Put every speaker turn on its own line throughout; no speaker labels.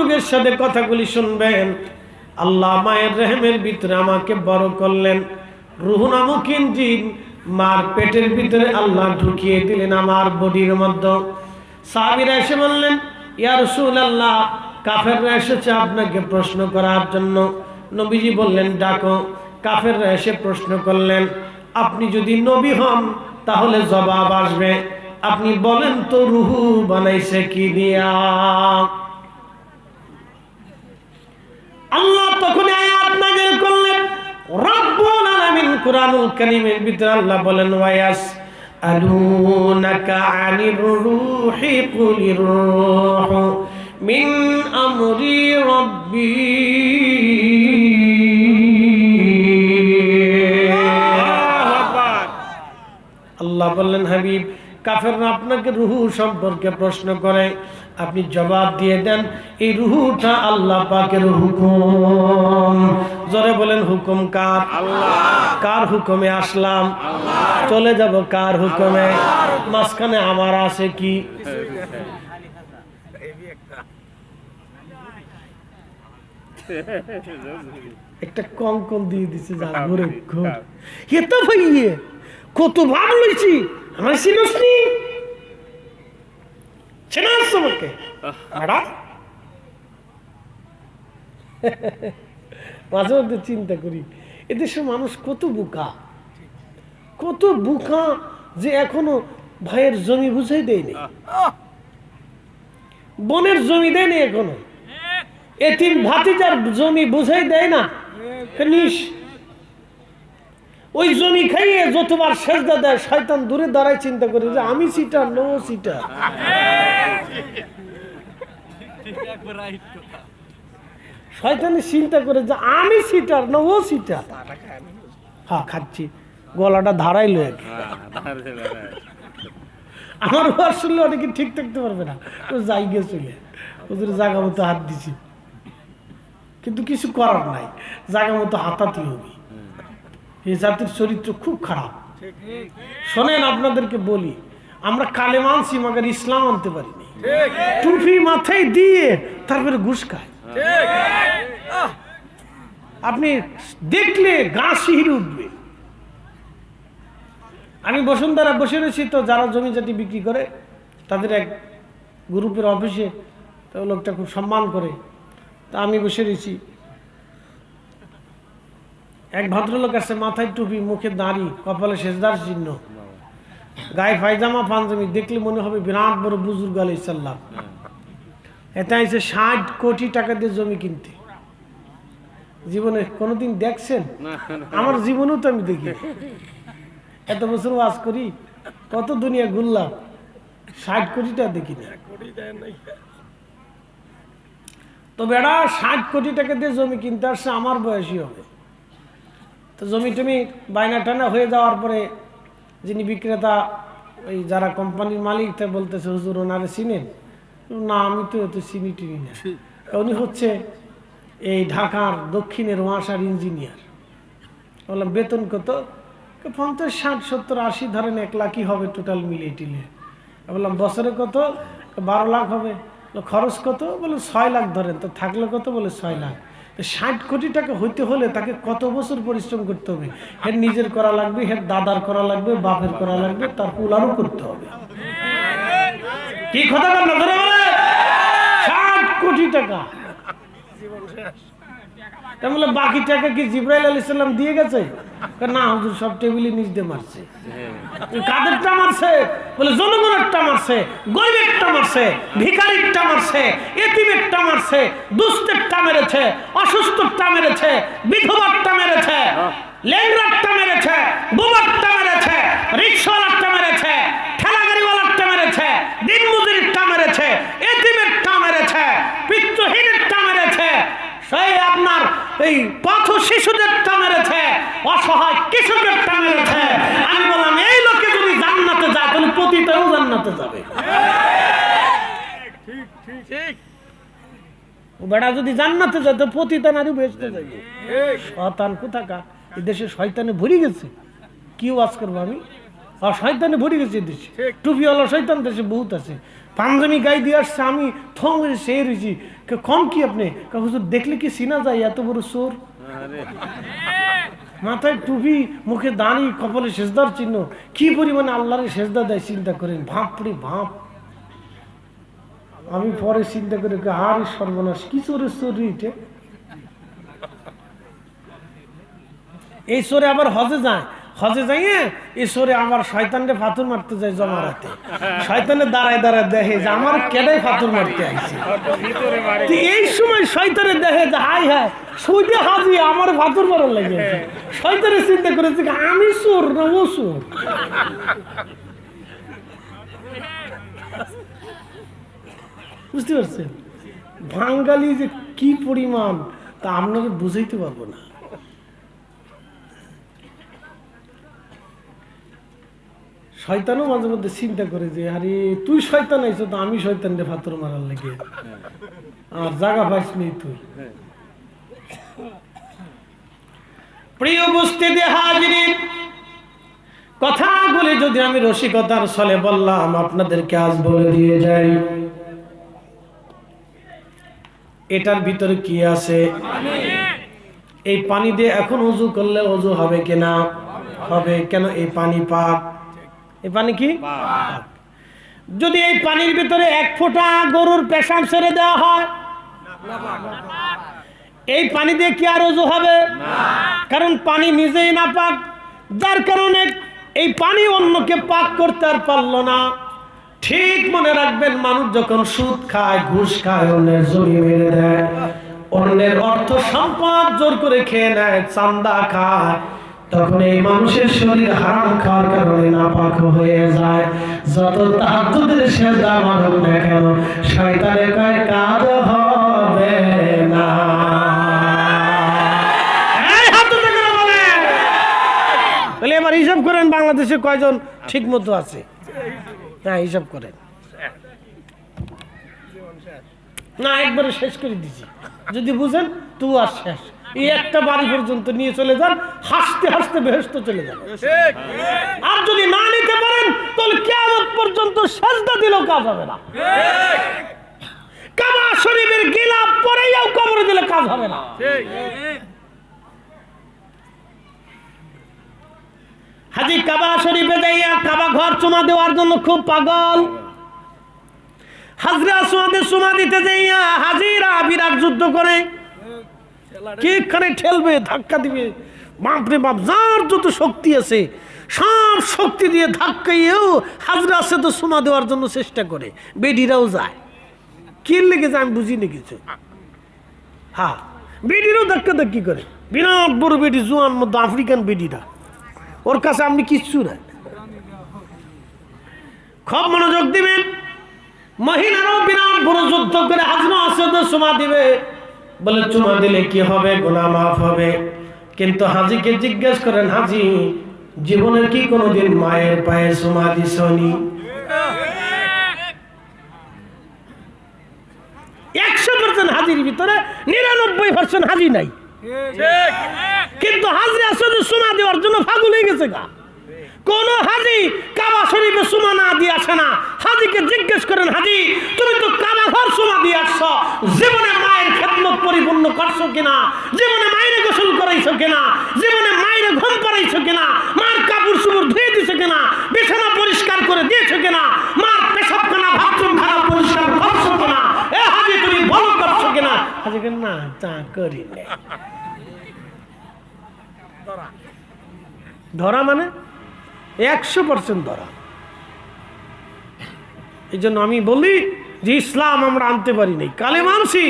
মনোযোগের সাথে কথাগুলি শুনবেন। আল্লাহ মায়ের রেহেমের ভিতরে আমাকে বড় করলেন। রুহু নামক মার পেটের ভিতরে আল্লাহ ঢুকিয়ে দিলেন আমার বডির মধ্যে। সাহাবিরা এসে বললেন, ইয়া রাসূলুল্লাহ, কাফেররা এসেছে আপনাকে প্রশ্ন করার জন্য। নবীজি বললেন, ডাকো। কাফেররা এসে প্রশ্ন করলেন, আপনি যদি নবী হন, তাহলে জবাব আসবে। আপনি বলেন তো রুহু বানাইছে কি দিয়া? আল্লাহ তখন আয়াত নাযিল করলেন, রব্বুল আলামিন কুরআনুল কারীমের ভিতরে আল্লাহ বলেন ওয়ায়াস আলুনাকা আনির রূহি কুলির রূহু মিন আমরি রাব্বি। আল্লাহ বললেন হাবিব কাফেররা আপনাকে রুহু সম্পর্কে প্রশ্ন করে। আপনি জবাব দিয়ে দেন এই রুহুটা আল্লাহ পাকের হুকুম। জোরে বলেন হুকুম কার? কার হুকুমে আসলাম? চলে যাব কার হুকুমে? মাঝখানে আমার আছে কি? একটা কঙ্কন দিয়ে দিছে যা ঘুরে ঘুর। এটা ভাইয়ে কত ভাব লইছি? আমার চিনস নি চেনাস ম্যাডাম মাঝে মধ্যে চিন্তা করি, এদেশের মানুষ কত বুকা? কত বুকা যে এখনও ভাইয়ের জমি বুঝাই দেয়নি বনের জমি দেয়নি এখনও? এতিম ভাতিজার জমি বুঝাই দেয় না? নিস ওই জমি খাইয়ে যতবার সেজদা দেয়, শয়তান দূরে দাঁড়ায় চিন্তা করে যে আমি সিটার, নো সিটার। শয়তানি চিন্তা করে যে আমি সিটার, না ও সিটার। হ্যাঁ খাচ্ছি। গলাটা ধারাইলো আমার ওয়ার শুনলে অনেকে ঠিক থাকতে পারবে না। ও যাই গে চলে। ওদের জায়গা মতো হাত দিছি। কিন্তু কিছু করার নাই। জায়গা মতো হাতাতে হবে। এই জাতির চরিত্র খুব খারাপ। শোনেন আপনাদেরকে বলি, আমরা কালে মানছি মাগার ইসলাম আনতে পারিনি। টুপি মাথায় দিয়ে তারপরে ঘুষ খায়। আপনি দেখলে গা শিহির উঠবে। আমি বসুন্ধরা বসে রয়েছি তো, যারা জমি জাতি বিক্রি করে, তাদের এক গ্রুপের অফিসে তো লোকটা খুব সম্মান করে। তা আমি বসে রয়েছি। এক ভদ্রলোক আছে মাথায় টুপি মুখে দাঁড়ি কপালে সেজদার চিহ্ন। গায়ে পায়জামা পাঞ্জাবি দেখলে মনে হবে বিরাট বড় বুজুর্গ আলী সাল্লাম এটা হচ্ছে ষাট কোটি টাকা দিয়ে জমি কিনতে। জীবনে কোনোদিন দেখছেন? আমার জীবনেও তো আমি দেখি। এত বছর ওয়াজ করি কত দুনিয়া ঘুরলাম ষাট কোটিটা দেখি না তো বেড়া ষাট কোটি টাকা দিয়ে জমি কিনতে আসছে আমার বয়সী হবে। তো জমি টমি বায়না টানা হয়ে যাওয়ার পরে যিনি বিক্রেতা ওই যারা কোম্পানির মালিক তা বলতেছে হুজুর ওনারে চিনেন? না আমি তো এত চিনি টিনি না। উনি হচ্ছে এই ঢাকার দক্ষিণের ওয়াসার ইঞ্জিনিয়ার। বললাম বেতন কত? পঞ্চাশ ষাট সত্তর আশি ধরেন এক লাখই হবে টোটাল মিলিয়ে টিলিয়ে। বললাম বছরে কত? বারো লাখ হবে। খরচ কত? বলে ছয় লাখ ধরেন। তো থাকলে কত? বলে ছয় লাখ। ষাট কোটি টাকা হইতে হলে তাকে কত বছর পরিশ্রম করতে হবে? হের নিজের করা লাগবে, হের দাদার করা লাগবে, বাপের করা লাগবে, তার পুলারও করতে হবে। কি কথা বল না ধরে বলে! ষাট কোটি টাকা। তা বলে, বাকি টাকা কি জিব্রাইল আলী সাল্লাম দিয়ে গেছে? না, হুজুর, সব টেবিলে নিচ দিয়ে মারছে। কাদেরটা মারছে? বলে, জনগণেরটা মারছে, গরিবেরটা মারছে, ভিখারিরটা মারছে, এতিমেরটা মারছে দুস্থেরটা মেরেছে অসুস্থটা মেরেছে, বিধবারটা মেরেছে লেংরারটা মেরেছে বুবারটা মেরেছে, রিক্সাওয়ালারটা মেরেছে ঠেলা গাড়িওয়ালারটা মেরেছে, দিনমজুরিরটা মেরেছে, এতিমেরটা মেরেছে, পিত্তহীনেরটা মেরেছে। সেই আপনার এই পথ শিশুদেরটা মেরেছে অসহায় কৃষকেরটা মেরেছে আমি বললাম, এই লোকে যদি জান্নাতে যায়, তাহলে পতিতাও জান্নাতে যাবে। বেড়া যদি জান্নাতে যায়, তো পতিতা নারী বেসতে যাবে শতান কোথাকা এই দেশে শয়তানে ভরে গেছে। কি ওয়াজ করব আমি? আর শয়তানে ভরে গেছে দেশে। টুপিওয়ালা শয়তান দেশে বহুত আছে। পাঞ্জাবি গাই দিয়ে আসছে, আমি থম সে রয়েছি কম কি আপনি হুজুর দেখলে কি চিনা যায় এত বড় চোর মাথায় টুপি মুখে দাঁড়ি কপালে সেজদার চিহ্ন কি পরিমাণে আল্লাহরে সেজদা দেয় চিন্তা করেন ভাপ রে ভাপ আমি পরে চিন্তা করে আর সর্বনাশ কি চোর রে এই চোরে আবার হজে যায়। হজে যাইয়ে চোরে আমার শয়তানরে ফাতুর মারতে যায় জমারাতে। শয়তানে দাঁড়ায় দাঁড়ায় দেখে যে আমার কেডাই ফাতুর মারতে আইছে। এই সময় শয়তানের দেখে যে হাই হাই সুইতে হাজি আমার ফাতুর মারার লাগে শয়তানে চিন্তা করেছে আমি সুর না ও চোর? বুঝতে পারছেন? বাঙালি যে কি পরিমাণ, তা আপনাকে বুঝাইতে পারব না। শয়তানও মাঝে মধ্যে চিন্তা করে যে, আরে, তুই শয়তান আইছো তো আমি শয়তানরে ফাতর মারার লাগে। আর জায়গা পাইস নেই তুই। প্রিয় উপস্থিতি হাজিরি কথাগুলি যদি আমি রসিকতার ছলে বললাম, আপনাদেরকে আজ বলে দিয়ে যাই। এটার ভিতরে কি আছে? এই পানি দিয়ে এখন অজু করলে অজু হবে কিনা? হবে। কেন এই পানি পাক? এই পানি কি? যদি এই পানির ভিতরে এক ফোঁটা গরুর পেশাব ছেড়ে দেওয়া হয়, এই পানি দিয়ে কি আর অজু হবে? কারণ পানি নিজেই না পাক যার কারণে এই পানি অন্যকে পাক করতে আর পারল না। ঠিক মনে রাখবেন, মানুষ যখন সুদ খায়, ঘুষ খায়, অন্যের জমি মেরে দেয়, অন্যের অর্থ সম্পদ জোর করে খেয়ে নেয়, চান্দা খায় তখন এই মানুষের শরীর হারাম খাওয়ার কারণে নাপাক হয়ে যায়। যত তাহাজ্জুদের সেজদা মানব না কেন শয়তানের কয় কাজ হবে না। তাহলে এবার হিসাব করেন বাংলাদেশে কয়জন ঠিক মতো আছে। না হিসাব করেন। না, একবারে শেষ করে দিছি। যদি বুঝেন, তু আর শেষ। এই একটা বাড়ি পর্যন্ত নিয়ে চলে যান, হাসতে হাসতে বেহেস্ত চলে যান। আর যদি না নিতে পারেন, তাহলে কেমন পর্যন্ত সাজদা দিলেও কাজ হবে না। হাজি কাবা শরীফে যাইয়া চুমা দেওয়ার জন্য খুব পাগল। হাজরা চুমা দিতে যাইয়া হাজিরা বিরাট যুদ্ধ করে। কিখানে ঠেলবে, ধাক্কা দিবে? বাপরে বাপ, যার যত শক্তি আছে, সব শক্তি দিয়ে ধাক্কাইয়েও হাজরা আছে তো সোমা দেওয়ার জন্য চেষ্টা করে। বেডিরাও যায়। কি লেগে যায় আমি বুঝিনি কিছু। হ্যাঁ বেডিরও ধাক্কা ধাক্কি করে। বিরাট বড় বেডি, জোয়ান মধ্যে আফ্রিকান বেডিরা। ওর কাছে আপনি কিচ্ছু না খুব মনোযোগ দিবেন। মহিলারাও বিরাট বড় যুদ্ধ করে হাজরা আসাদের সোমা দিবে। বলে চুমা দিলে কি হবে? গোনা মাফ হবে। কিন্তু হাজিকে জিজ্ঞেস করেন, হাজি জীবনের কি কোনোদিন মায়ের পায়ে চুমা পার্সেন্ট হাজির ভিতরে হাজি নাই। কিন্তু হাজি আসলে সোনা দেওয়ার জন্য ফাগুল হয়ে গেছে গা। কোন হাজি কাবা শরীফে সুমা না দিয়ে আসে না। হাজিকে জিজ্ঞেস করেন, হাজি, তুমি তো কাবা ঘর সুমা দিয়ে আসছ। জীবনে মায়ের খেদমত পরিপূর্ণ করছ কিনা? জীবনে মায়ের গোসল করাইছো কিনা? জীবনে মায়ের ঘুম পাড়াইছো কিনা? মার কাপড় চুপড় ধুয়ে দিছো কিনা? বিছানা পরিষ্কার করে দিয়েছ কিনা? মার পেশাবখানা, বাথরুম খারাপ পরিষ্কার করছ কিনা? এ হাজি, তুমি ভালো করছ কিনা? হাজি কেন না, তা করি না ধরা মানে? একশো পার্সেন্ট ধরা। এই জন্য আমি বলি যে ইসলাম আমরা আনতে পারি নাই। কালে মানছি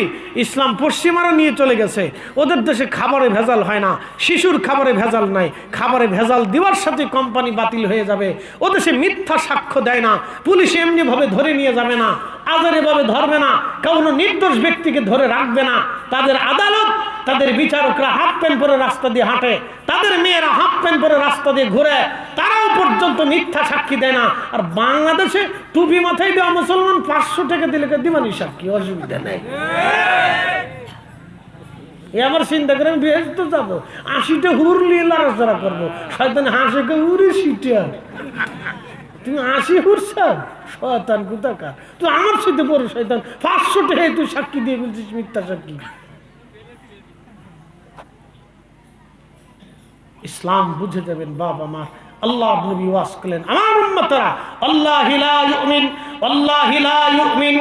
ইসলাম পশ্চিমারা নিয়ে চলে গেছে। ওদের দেশে খাবারে ভেজাল হয় না, শিশুর খাবারে ভেজাল নাই। খাবারে ভেজাল দেওয়ার সাথে কোম্পানি বাতিল হয়ে যাবে। ও দেশে মিথ্যা সাক্ষ্য দেয় না, পুলিশ এমনিভাবে ধরে নিয়ে যাবে না আজারিভাবে ধরবে না কোনো নির্দোষ ব্যক্তিকে ধরে রাখবে না। তাদের আদালত তাদের বিচারকরা হাফ প্যান্ট পরে রাস্তা দিয়ে হাঁটে, তাদের মেয়েরা হাফ প্যান্ট পরে রাস্তা দিয়ে ঘুরে, তারাও পর্যন্ত মিথ্যা সাক্ষী দেয় না। আর বাংলাদেশে টুপি মাথায় দেওয়া মুসলমান পাঁচশো টাকা দিলে দিবানি সাক্ষী? অসুবিধা নেই। চিন্তা করে আমি বেশ তো যাব। আশিটা হুর নিয়ে লড়াচড়া করব। শয়তান হাসে কে উড়ে সিটে তুমি আশি শয়তান কোথাকার? তুই আমার সাথে বড় শয়তান। পাঁচশো টাকা তুই সাক্ষী দিয়ে বলছিস মিথ্যা সাক্ষী। ইসলাম বুঝে দেবেন বাবা মা। আল্লাহ নবী ওয়াস করলেন, আমার উম্মতরা, আল্লাহ লা ইউমিন, আল্লাহ লা ইউমিন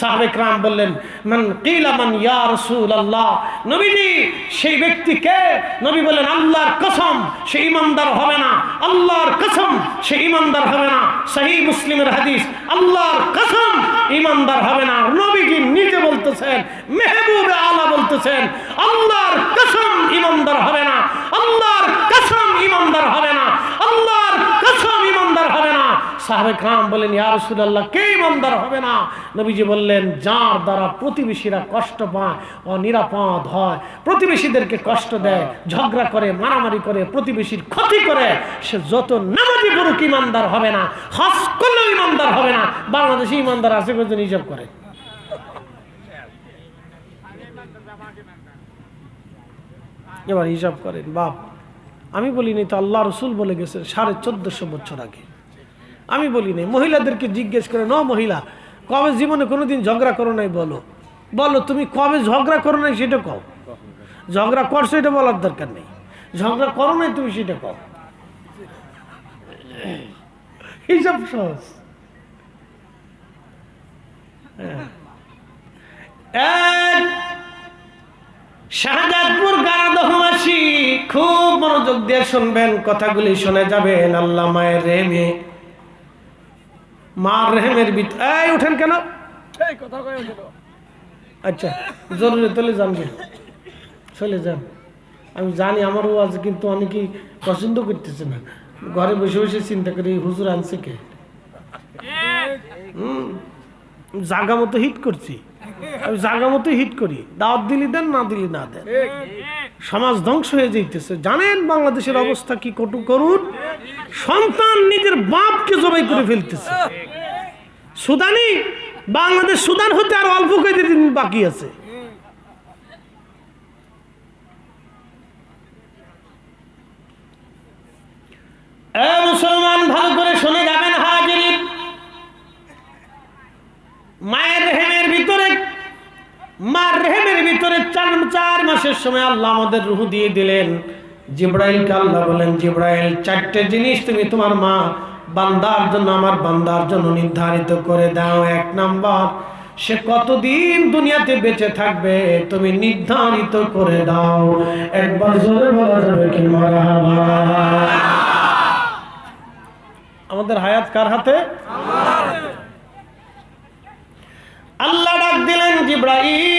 সাহাবেকরাম বললেন, মান কিলা মান ইয়া রাসূলুল্লাহ। নবীজি, সেই ব্যক্তি কে? নবী বলেন আল্লাহর কসম, সে ইমানদার হবে না। আল্লাহর কসম, সে ইমানদার হবে না। সহিহ মুসলিমের হাদিস, আল্লাহর কসম, ইমানদার হবে না। নবীজি নিজে বলতেছেন, মেহবুব আলা বলতেছেন, আল্লাহর কসম, ইমানদার হবে না। আল্লাহর কসম, ইমানদার হবে না। সাহাবে খাম বলেন, ইয়া রাসূলুল্লাহ, কে ইমানদার হবে না? নবীজি বললেন, যার দ্বারা প্রতিবেশীরা কষ্ট পায় ও নিরাপদ হয়, প্রতিবেশীদেরকে কষ্ট দেয়, ঝগড়া করে, মারামারি করে, প্রতিবেশীর ক্ষতি করে, সে যত নামাজি পুরুষ ইমানদার হবে না, হজ করলেও ইমানদার হবে না, বাংলাদেশে ইমানদার আছে কজন হিসাব করে। এবার হিসাব করেন, বাপ, আমি বলিনি তো আল্লাহ রসুল বলে গেছেন সাড়ে চোদ্দশো বছর আগে। আমি বলিনি। মহিলাদেরকে জিজ্ঞেস করে ন মহিলা, কবে জীবনে কোনোদিন ঝগড়া করো নাই বলো? বলো, তুমি কবে ঝগড়া করো নাই সেটা কও। ঝগড়া করছ এটা বলার দরকার নেই। ঝগড়া করো নাই তুমি সেটা কও। হিসাব সহজ। হ্যাঁ। শাহজাদপুর গারাদহমাসি খুব মনোযোগ দিয়ে শুনবেন, কথাগুলি শুনে যাবেন আল্লাহ মায়ের রেমে মার রেহেমের বিত এই উঠেন কেন? আচ্ছা জরুরি তাহলে জানবে চলে যান। আমি জানি আমারও আজ কিন্তু অনেকেই পছন্দ করতেছে না। ঘরে বসে বসে চিন্তা করি হুজুর আনছে কে? হুম জাগা মতো হিট করছি। আমি জাগা মতো হিট করি। দাওয়াত দিলি দেন না দিলি না দেন। সমাজ ধ্বংস হয়ে যাইতেছে। জানেন বাংলাদেশের অবস্থা কি কটু করুন? সন্তান নিজের বাপকে জবাই করে ফেলতেছে। সুদানি বাংলাদেশ সুদান হতে আর অল্প কয়েকদিন বাকি আছে। এ মুসলমান ভালো করে চার চার মাসের সময় আল্লাহ আমাদের রুহ দিয়ে দিলেন। জিব্রাইলকে আল্লাহ বলেন জিব্রাইল চারটে জিনিস তুমি তোমার মা বান্দার জন্য আমার বান্দার জন্য নির্ধারিত করে দাও। এক নাম্বার সে কতদিন দুনিয়াতে বেঁচে থাকবে তুমি নির্ধারিত করে দাও। একবার জোরে বলা যাবে কি আমাদের হায়াত কার হাতে। আল্লাহ ডাক দিলেন জিব্রাইল।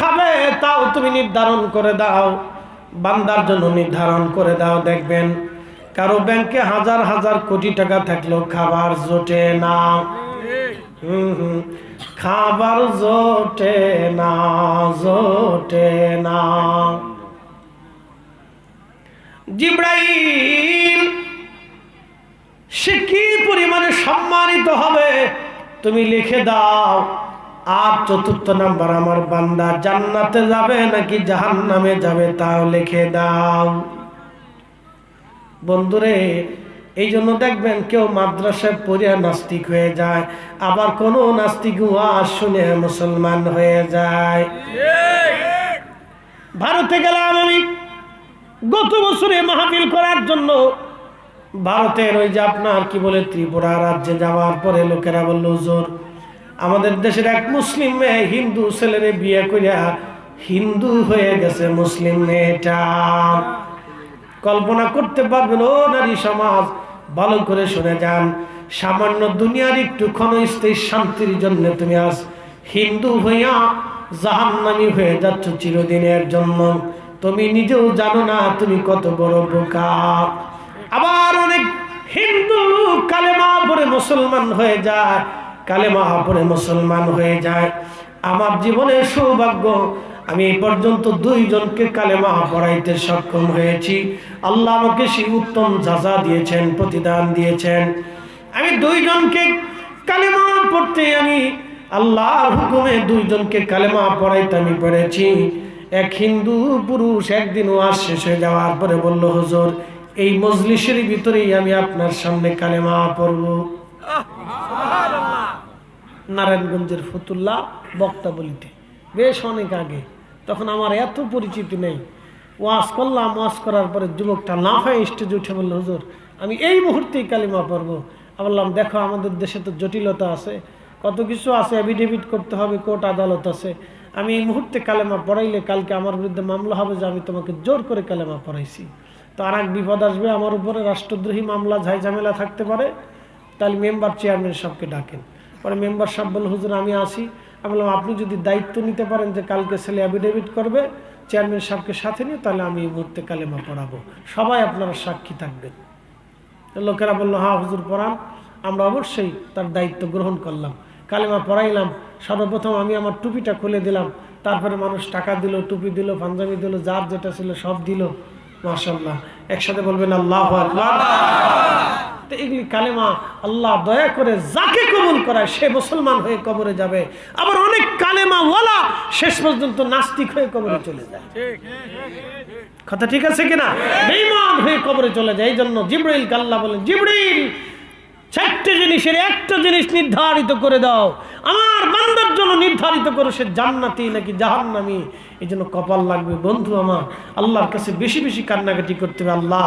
খাবে, তাও তুমি নির্ধারণ করে দাও। বান্দার জন্য নির্ধারণ করে দাও, দেখবেন। কারও ব্যাংকে হাজার হাজার কোটি টাকা থাকলেও খাবার জোটে না। খাবার জোটে না জোটে না। জিব্রাইল, সে কি পরিমাণে সম্মানিত হবে? তুমি লিখে দাও। আর চতুর্থ নাম্বার, আমার বান্দা জান্নাতে যাবে নাকি জাহান নামে যাবে তাও লিখে দাও। বন্ধুরে এই জন্য দেখবেন কেউ মাদ্রাসায় পড়িয়া নাস্তিক হয়ে যায়, আবার কোন নাস্তিক ওয়াজ শুনে মুসলমান হয়ে যায়। ভারতে গেলাম আমি গত বছরে মাহফিল করার জন্য ভারতের ওই যে আপনার কি বলে ত্রিপুরা রাজ্যে যাওয়ার পরে লোকেরা বলল, হুজুর আমাদের দেশের এক মুসলিম মেয়ে হিন্দু ছেলেরে বিয়ে করিয়া হিন্দু হয়ে গেছে মুসলিম মেয়েটা। কল্পনা করতে পারবেন ও নারী সমাজ, ভালো করে শুনে যান। সামান্য দুনিয়ার একটু ক্ষণস্থায়ী শান্তির জন্য তুমি আজ হিন্দু হইয়া জাহান্নামি হয়ে যাচ্ছ চিরদিনের জন্য। তুমি নিজেও জানো না তুমি কত বড় বোকা। আবার অনেক হিন্দু কালেমা পরে মুসলমান হয়ে যায়। কালেমা পরে মুসলমান হয়ে যায়। আমার জীবনের সৌভাগ্য, আমি এই পর্যন্ত দুইজনকে কালেমা পড়াইতে সক্ষম হয়েছি। আল্লাহ আমাকে সেই উত্তম যাজা দিয়েছেন, প্রতিদান দিয়েছেন। আমি দুইজনকে কালেমা পড়তে আমি আল্লাহর হুকুমে দুইজনকে কালেমা পড়াইতে আমি পড়েছি এক হিন্দু পুরুষ একদিন ওয়াজ শেষ হয়ে যাওয়ার পরে বলল, হুজুর, এই মজলিসের ভিতরেই আমি আপনার সামনে কালেমা পড়ব। নারায়ণগঞ্জের ফতুল্লা বক্তা বলিতে। বেশ অনেক আগে। তখন আমার এত পরিচিতি নেই। ওয়াজ করলাম, ওয়াজ করার পরে যুবকটা না লাফায় স্টেজে উঠে বলল, হুজুর, আমি এই মুহূর্তেই কালিমা পড়ব। বললাম, দেখো, আমাদের দেশে তো জটিলতা আছে। কত কিছু আছে অ্যাফিডেভিট করতে হবে, কোর্ট আদালত আছে। আমি এই মুহূর্তে কালেমা পড়াইলে কালকে আমার বিরুদ্ধে মামলা হবে যে আমি তোমাকে জোর করে কালেমা পড়াইছি। তো আর এক বিপদ আসবে, আমার উপরে রাষ্ট্রদ্রোহী মামলা, ঝাই ঝামেলা থাকতে পারে। তাহলে মেম্বার চেয়ারম্যান সবকে ডাকেন। পরে মেম্বার সাহেব বলল হুজুর, আমি আসি আমি বললাম, আপনি যদি দায়িত্ব নিতে পারেন যে কালকে ছেলে অ্যাফিডেভিট করবে চেয়ারম্যান সাহেবকে সাথে নিয়ে তাহলে আমি এই মুহূর্তে কালেমা পড়াবো। সবাই আপনারা সাক্ষী থাকবেন। লোকেরা বলল হ্যাঁ হুজুর, পড়ান। আমরা অবশ্যই তার দায়িত্ব গ্রহণ করলাম। কালেমা পড়াইলাম। সর্বপ্রথম আমি আমার টুপিটা খুলে দিলাম। তারপরে মানুষ টাকা দিল, টুপি দিল, পাঞ্জাবি দিল, যার যেটা ছিল সব দিল। মাশাল্লাহ একসাথে বলবেন, আল্লাহ আকবার। তো এগুলি কালেমা আল্লাহ দয়া করে যাকে কবুল করায় সে মুসলমান হয়ে কবরে যাবে। আবার অনেক কালেমা ওয়ালা শেষ পর্যন্ত নাস্তিক হয়ে কবরে চলে যায়। কথা ঠিক আছে কিনা? বেঈমান হয়ে কবরে চলে যায়। এই জন্য জিব্রাইল আল্লাহ বলেন, জিব্রাইল, চারটে জিনিসের একটা জিনিস নির্ধারিত করে দাও। আমার বান্দার জন্য নির্ধারিত করো, সে জান্নাতি নাকি জাহান্নামি? এই জন্য কপাল লাগবে। বন্ধু আমার, আল্লাহর কাছে বেশি বেশি কান্নাকাটি করতে হবে। আল্লাহ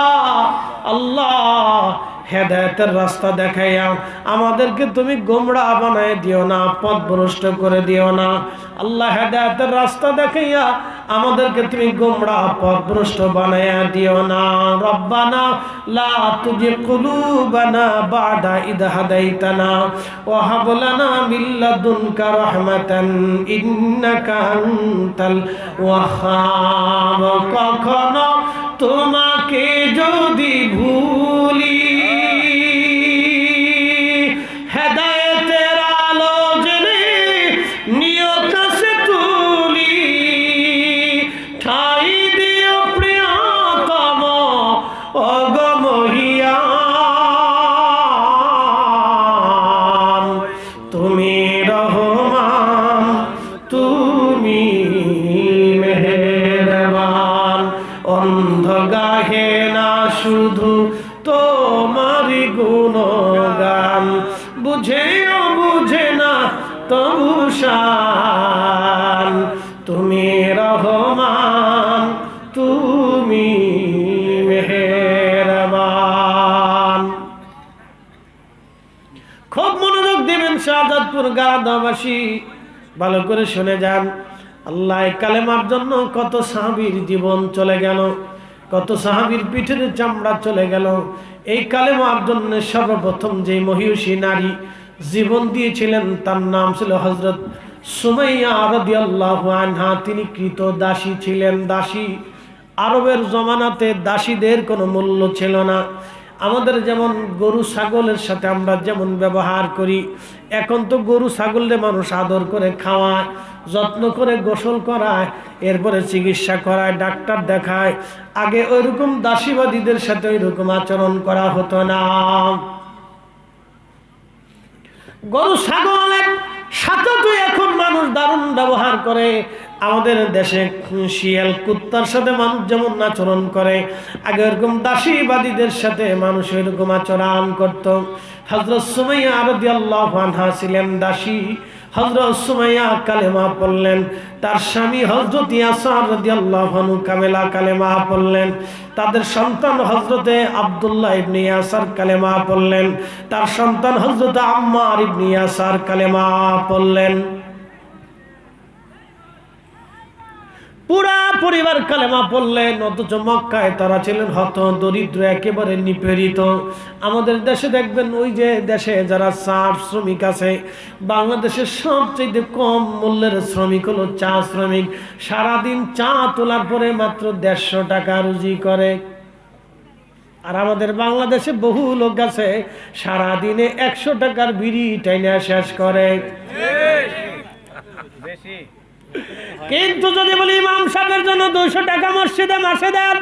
হেদায়তের রাস্তা দেখাইয়া আমাদেরকে তুমি গোমড়া বানায় দিও না পথ ভ্রষ্ট করে দিও না। আল্লাহ হেদায়তের রাস্তা দেখাইয়া আমাদেরকে তুমি গোমড়া পথ ভ্রষ্ট বানাইয়া দিও না। রব্বানা লা তুজি কুলুবানা বাদা ইদ হাদাইতানা ওয়া হাব লানা মিন লাদুনকা রাহমাতান ইন্নাকা আনতাল ওয়াহ্হাব কখনো তোমাকে যদি ভুলি গাদাবাসী ভালো করে শুনে যান। আল্লাহ কালেমার জন্য কত সাহাবীর জীবন চলে গেল, কত সাহাবীর পিঠের চামড়া চলে গেল। এই কালেমার জন্য সর্বপ্রথম যে মহিষী নারী জীবন দিয়েছিলেন, তার নাম ছিল হজরত আনহা। তিনি কৃত দাসী ছিলেন। দাসী আরবের জমানাতে দাসীদের কোনো মূল্য ছিল না। আমাদের যেমন গরু ছাগলের সাথে আমরা যেমন ব্যবহার করি, এখন তো গরু ছাগলরে মানুষ আদর করে খাওয়ায়, যত্ন করে গোসল করায়, এরপরে চিকিৎসা করায়, ডাক্তার দেখায়। আগে ওইরকম দাসীবাদীদের সাথে ওইরকম আচরণ করা হতো না। গরু ছাগলের সাথে তো এখন মানুষ দারুণ ব্যবহার করে। আমাদের দেশে শিয়াল কুত্তার সাথে মানুষ যেমন আচরণ করে, আগে এরকম দাসীবাদীদের সাথে মানুষ এরকম আচরণ করত। হজরত সুমাইয়া আরদি আল্লাহ ছিলেন দাসী। হজরত সুমাইয়া কালেমা পড়লেন, তার স্বামী হজরত ইয়াসার আনহু কামেলা কালেমা পড়লেন, তাদের সন্তান হজরতে আব্দুল্লাহ ইবনে ইয়াসার কালেমা পড়লেন, তার সন্তান হজরত আম্মার ইবনে ইয়াসার কালেমা পড়লেন। পুরা পরিবার কালেমা পড়লেন, অথচ মক্কায় তারা ছিলেন হত দরিদ্র, একেবারে নিপীড়িত। আমাদের দেশে দেখবেন ওই যে দেশে যারা চার শ্রমিক আছে, বাংলাদেশের সবচেয়ে কম মূল্যের শ্রমিক হলো চা শ্রমিক। সারাদিন চা তোলার পরে মাত্র দেড়শো টাকা রুজি করে। আর আমাদের বাংলাদেশে বহু লোক আছে, সারাদিনে একশো টাকার বিড়ি টাইনা শেষ করে। কিন্তু যদি বলি ইমাম সাহেবের জন্য দুইশো টাকা মসজিদে মাসে দেন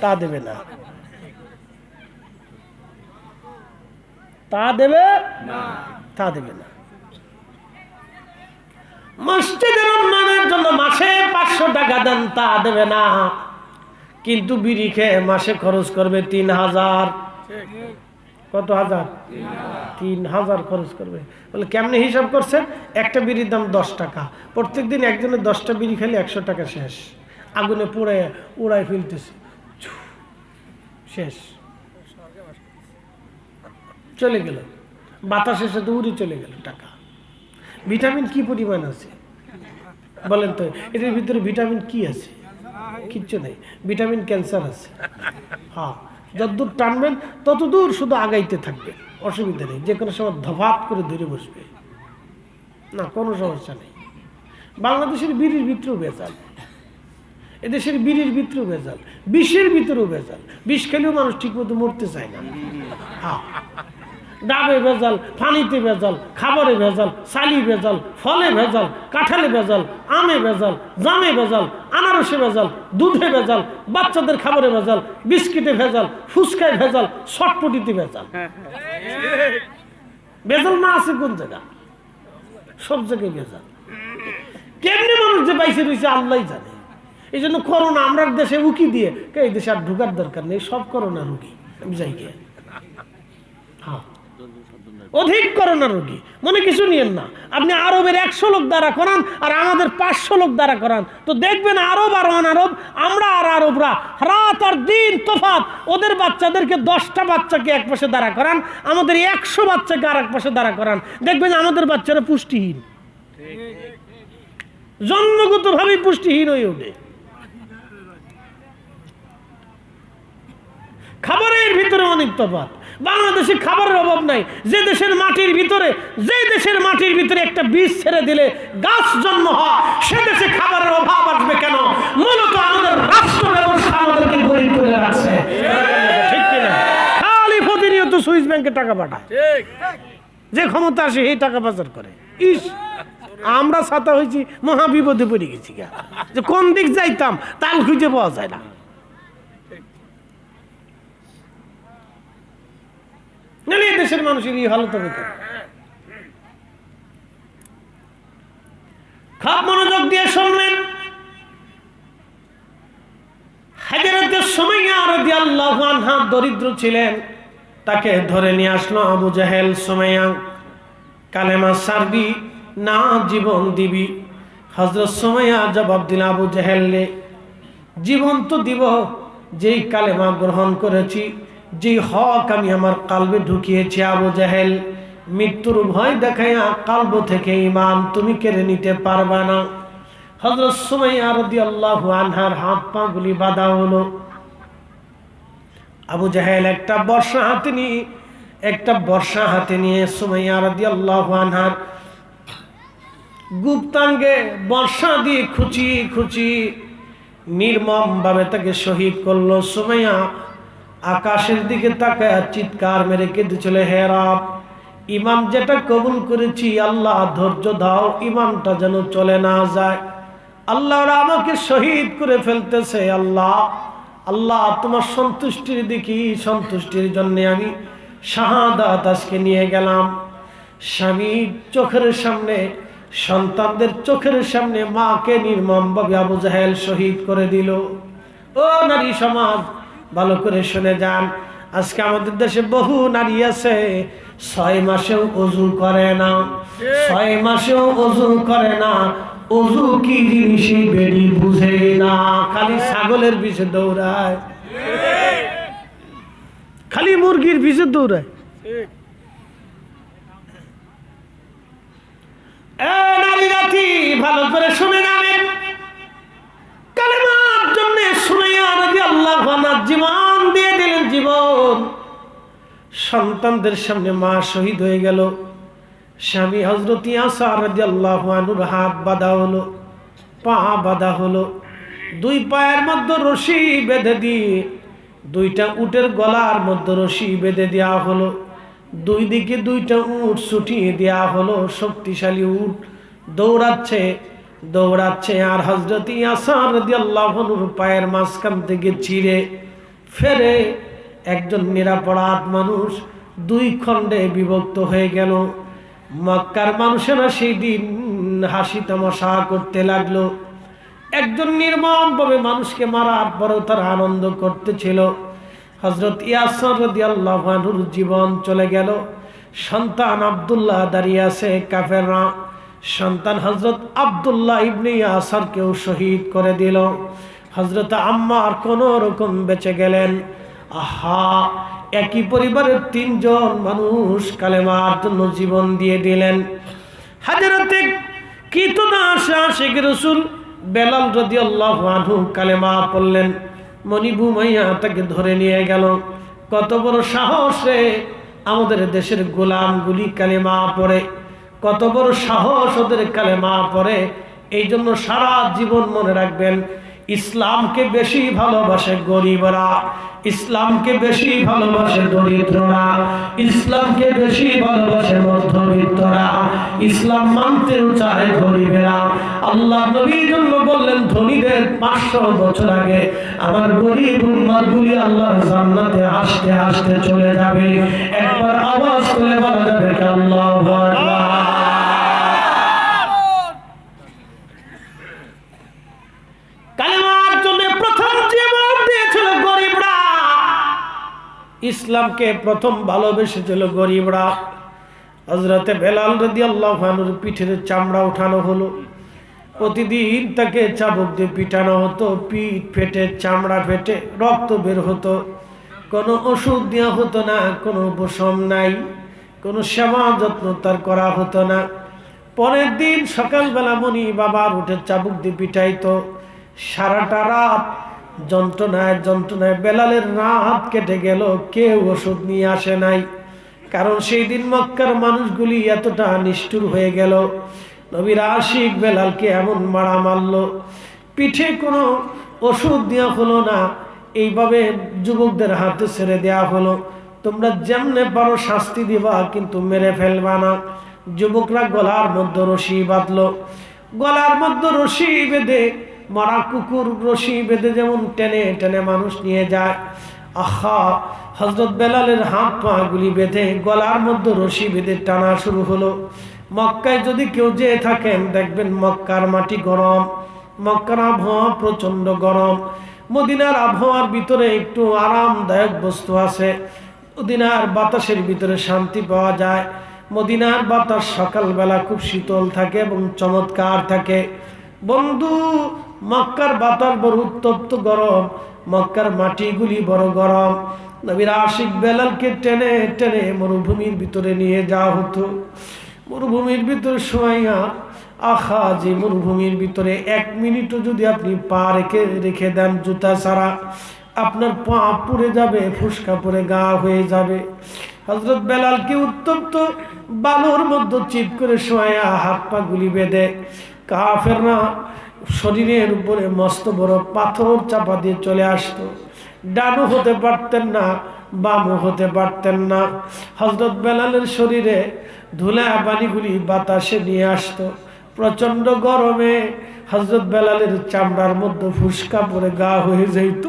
তা দেবে না। তা দেবে? তা দেবে না। মসজিদের উন্নয়নের জন্য মাসে পাঁচশো টাকা দেন তা দেবে না। কিন্তু বিড়ি খেয়ে মাসে খরচ করবে তিন হাজার। কত হাজার? তিন হাজার খরচ করবে। বলে, কেমনি হিসাব করছেন? একটা বিড়ির দাম দশ টাকা। প্রত্যেক দিন একজনের দশটা বিড়ি খেলে একশো টাকা শেষ। আগুনে পুড়ে উড়াই ফেলতেছে। শেষ। চলে গেল। বাতাসের সাথে উড়ে চলে গেল টাকা। ভিটামিন কি পরিমাণ আছে? বলেন তো, এটার ভিতরে ভিটামিন কি আছে? কিচ্ছু নেই। ভিটামিন ক্যান্সার আছে। হ্যাঁ। যতদূর টানবেন, ততদূর শুধু আগাইতে থাকবে। অসুবিধা নেই, যে কোনো সময় ধপাত করে ধরে বসবে। না, কোনো সমস্যা নেই। বাংলাদেশের বিড়ির ভিতরেও বেজাল এদেশের বিড়ির ভিতরেও বেজাল বিশ্বের ভিতরেও বেজাল বিষ খেলেও মানুষ ঠিকমতো মরতে চায় না। হ্যাঁ। ডাবে ভেজাল পানিতে ভেজাল খাবারে ভেজাল সালি ভেজাল ফলে ভেজাল কাঁঠালে ভেজাল আমে ভেজাল জামে ভেজাল আনারসে ভেজাল দুধে ভেজাল বাচ্চাদের খাবারে ভেজাল বিস্কিটে ভেজাল ফুচকায় ভেজাল শটপটিতে ভেজাল। ভেজাল না আছে কোন জায়গা? সব জায়গায় ভেজাল। কেমনি মানুষ যে বাইসে রয়েছে আল্লাহ জানে। এই জন্য করোনা আমরা দেশে উকি দিয়ে এই দেশে আর ঢুকার দরকার নেই সব করোনা রুগী আমি যাই গিয়ে। হ্যাঁ অধিক করোনা রোগী। মনে কিছু নিয়েন না। আপনি আরবের একশো লোক দ্বারা করান আর আমাদের পাঁচশো লোক দ্বারা করান। তো দেখবেন আরব আর অনারব, আমরা আর আরবরা রাত আর দিন তফাৎ। ওদের বাচ্চাদেরকে দশটা বাচ্চাকে এক পাশে দাঁড়া করান, আমাদের একশো বাচ্চাকে আর এক পাশে দাঁড়া করান। দেখবেন আমাদের বাচ্চারা পুষ্টিহীন। জন্মগতভাবেই পুষ্টিহীন হয়ে ওঠে। খাবারের ভিতরে অনেক তফাৎ। বাংলাদেশে খাবারের অভাব নাই। যে দেশের মাটির ভিতরে যে দেশের মাটির ভিতরে একটা বীজ ছেড়ে দিলে গাছ জন্ম হয় সে দেশে খাবারের অভাব আসবে কেন? মূলত আমাদের রাষ্ট্র ব্যবস্থা আমাদেরকে গরিব করে রাখছে। ঠিক কিনা? খালি প্রতিনিয়ত সুইস ব্যাংকে টাকা পাঠায়। যে ক্ষমতা আসে এই টাকা পাচার করে। ইস আমরা ছাতা হয়েছি মহা বিপদে পড়ে গেছি যে কোন দিক যাইতাম তাল খুঁজে পাওয়া যায় না। নাহলে দেশের মানুষের এই হালত হবে? খুব মনোযোগ দিয়ে শুনলেন। হাজারতের সময় আনহা দরিদ্র ছিলেন। তাকে ধরে নিয়ে আসলো আবু জাহেল সোমাইয়া। কালেমা সারবি, না জীবন দিবি। হজরত সোমাইয়া জবাব দিল আবু জাহেললে জীবন তো দিব, যেই কালেমা গ্রহণ করেছি যেই হক আমি আমার কালবে ঢুকিয়েছি আবু জাহেল, মৃত্যুর ভয় দেখাইয়া কালব থেকে ইমান তুমি কেড়ে নিতে পারবা না। হজরত সুমাইয়া রাদিয়াল্লাহু আনহার হাত পা গুলি বাঁধা হলো। আবু জাহেল একটা বর্ষা হাতে নিয়ে, একটা বর্ষা হাতে নিয়ে সুমাইয়া রাদিয়াল্লাহু আনহার গুপ্তাঙ্গে বর্ষা দিয়ে খুচি খুচি নির্মম ভাবে তাকে শহীদ করল। সুমাইয়া আকাশের দিকে তাকায় চিৎকার মেরে কেঁদে চলে হেরাব ইমাম যেটা কবুল করেছি, আল্লাহ ধৈর্য দাও, ইমামটা যেন চলে না যায়। আল্লাহ আমাকে শহীদ করে ফেলতেছে, আল্লাহ আল্লাহ, তোমার সন্তুষ্টির দিকে, সন্তুষ্টির জন্য আমি শাহাদাত আজকে নিয়ে গেলাম। স্বামীর চোখের সামনে, সন্তানদের চোখের সামনে মাকে নির্মমভাবে আবু জাহেল শহীদ করে দিল। ও নারী সমাজ ভালো করে শুনে যান। আজকে আমাদের দেশে বহু নারী আছে, ছয় মাসেও অজু করে না। ছয় মাসেও অজু করে না, অজু কি জিনিসই বেরি বুঝে না। খালি ছাগলের পিছে দৌড়ায়। খালি মুরগির পিছে দৌড়ায়। নারী জাতি ভালো করে শুনে যাবেন। জন্য সন্তানদের সামনে মা শহীদ হয়ে গেল। স্বামী হজরত আনুর হাত বাঁধা হলো, পা হলো। দুই পায়ের মধ্যে রশি বেঁধে দিয়ে, দুইটা উটের গলার মধ্যে রশি বেঁধে দেওয়া হলো। দুই দিকে দুইটা উট ছুটিয়ে দেওয়া হলো। শক্তিশালী উট দৌড়াচ্ছে। দৌড়াচ্ছে আর হজরত ইয়াসার পায়ের মাঝখান থেকে চিরে ফেরে একজন নিরাপরাধ মানুষ দুই খণ্ডে বিভক্ত হয়ে গেল। মক্কার মানুষেরা সেই দিন হাসি তামাশা করতে লাগল। একজন নির্মমভাবে মানুষকে মারার পরেও তারা আনন্দ করতেছিল। হজরত ইয়াসর জীবন চলে গেল। সন্তান আব্দুল্লাহ দাঁড়িয়ে আছে কাফেররা। সন্তান হজরত আব্দুল্লাহ ইবনে ইয়াসারকেও শহীদ করে দিল। হজরত আম্মার কোনো রকম বেঁচে গেলেন। আহা, একই পরিবারের তিনজন মানুষ কালেমার জন্য জীবন দিয়ে দিলেন। হাজারতে কীতদাস শেখ রসুল বেলাল রদি আল্লাহ আনহু কালেমা পড়লেন। মণিবু মাইয়া তাকে ধরে নিয়ে গেল। কত বড় সাহসে আমাদের দেশের গোলামগুলি কালেমা পড়ে। কত বড় সাহস ওদের কালেমা পড়ে। এই জন্য সারা জীবন মনে রাখবেন, ইসলামকে বেশি ভালোবাসে গরিবরা, ইসলামকে বেশি ভালোবাসে দরিদ্ররা, ইসলামকে বেশি ভালোবাসে মধ্যবিত্তরা, ইসলাম মানতেও চায় গরিবেরা। আল্লাহ নবীর জন্য বললেন ধনীদের পাঁচশো বছর আগে, আমার গরিব উম্মাদগুলি আল্লাহর জান্নাতে আসতে আসতে চলে যাবে। একবার আওয়াজ করে বলা যাবে আল্লাহ কালেমার জন্য প্রথম জীবন দিয়েছিল গরিবরা ইসলামকে প্রথম ভালোবেসেছিল গরিবরা। হজরতে বেলাল রদি আল্লাহ পিঠের চামড়া উঠানো হলো। প্রতিদিন তাকে চাবুক দিয়ে পিটানো হতো, পিঠ ফেটে, চামড়া ফেটে, রক্ত বের হতো। কোনো ওষুধ দেওয়া হতো না, কোনো উপশম নাই, কোনো সেবা যত্ন তার করা হতো না। পরের দিন সকালবেলা মনি বাবার উঠে চাবুক দিয়ে পিটাইতো। সারাটা রাত যন্ত্রণায় যন্ত্রণায় বেলালের রাত কেটে গেল, কেউ ওষুধ নিয়ে আসে নাই। কারণ সেই দিন মক্কার মানুষগুলি এতটা নিষ্ঠুর হয়ে গেল। নবীর আশিক বেলালকে এমন মারা মারল, পিঠে কোনো ওষুধ দেওয়া হলো না, এইভাবে যুবকদের হাতে ছেড়ে দেওয়া হলো। তোমরা যেমনে পারো শাস্তি দিবা, কিন্তু মেরে ফেলবা না। যুবকরা গলার মধ্যে রশি বাঁধলো। গলার মধ্যে রশি বেঁধে মরা কুকুর, রশি বেঁধে যেমন টেনে টেনে মানুষ নিয়ে যায়। আহা হজরত বেলালের হাত পা গুলি বেঁধে গলার মধ্যে রশি বেঁধে টানা শুরু হলো। মক্কায় যদি কেউ যেয়ে থাকেন, দেখবেন মক্কার মাটি গরম, মক্কার আবহাওয়া প্রচণ্ড গরম। মদিনার আবহাওয়ার ভিতরে একটু আরামদায়ক বস্তু আছে। মদিনার বাতাসের ভিতরে শান্তি পাওয়া যায়। মদিনার বাতাস সকালবেলা খুব শীতল থাকে এবং চমৎকার থাকে। বন্ধু মক্কার বাতাস বড় উত্তপ্ত গরম, মক্কার মাটিগুলি বড় গরম। নবীর আশিক বেলালকে টেনে টেনে মরুভূমির ভিতরে নিয়ে যাওয়া হতো। মরুভূমির ভিতরে শোয়াইয়া আখা যে মরুভূমির ভিতরে এক মিনিটও যদি আপনি পা রেখে রেখে দেন জুতা ছাড়া, আপনার পা পুড়ে যাবে, ফুসকা পরে গা হয়ে যাবে। হজরত বেলালকে উত্তপ্ত বালুর মধ্যে চিপ করে শোয়া হাত পা গুলি বেঁধে, কাফেররা শরীরের উপরে মস্ত বড় পাথর চাপা দিয়ে চলে আসতো। ডানু হতে পারতেন না বামও হতে পারতেন না। হজরত বেলালের শরীরে ধুলা বালিগুলি বাতাসে নিয়ে আসতো। প্রচণ্ড গরমে হজরত বেলালের চামড়ার মধ্যে ফুসকা পরে গা হয়ে যেত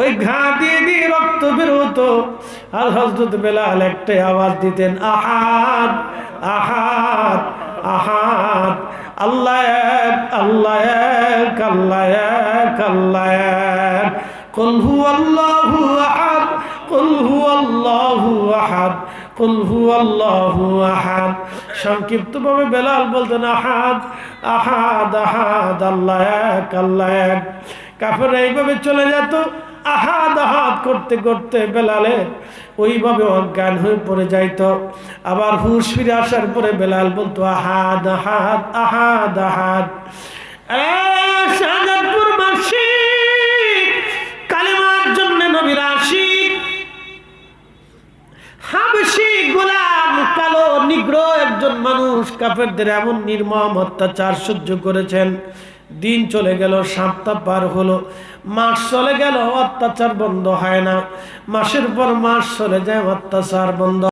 ওই ঘা দিয়ে দিয়ে রক্ত বের হতো। আর হজরত বেলাল একটাই আওয়াজ দিতেন আহাদ আহাদ আহাদ আল্লাহ আল্লাহ এক আল্লাহ এক আল্লাহ এক। কুল হু আল্লাহু আহাদ, কুল হু আল্লাহু আহাদ, কুল হু আহাদ। সংক্ষিপ্তভাবে বেলাল বলতেন, আহাদ আহাদ আহাদ, আল্লাহ এক আল্লাহ এক। কাফের এইভাবে চলে যেত আহাদ আহাদ করতে করতে বেলালে ওইভাবে অজ্ঞান হয়ে পড়ে যাইত। আবার হুশ ফিরে আসার পরে বেলাল বলতো, আহাদ আহাদ আহাদ আহাদ। জন্য কালো একজন মানুষ এমন নির্মম অত্যাচার সহ্য করেছেন। দিন চলে গেল সাপটা পার হলো। মাস চলে গেল, অত্যাচার বন্ধ হয় না। মাসের পর মাস চলে যায়, অত্যাচার বন্ধ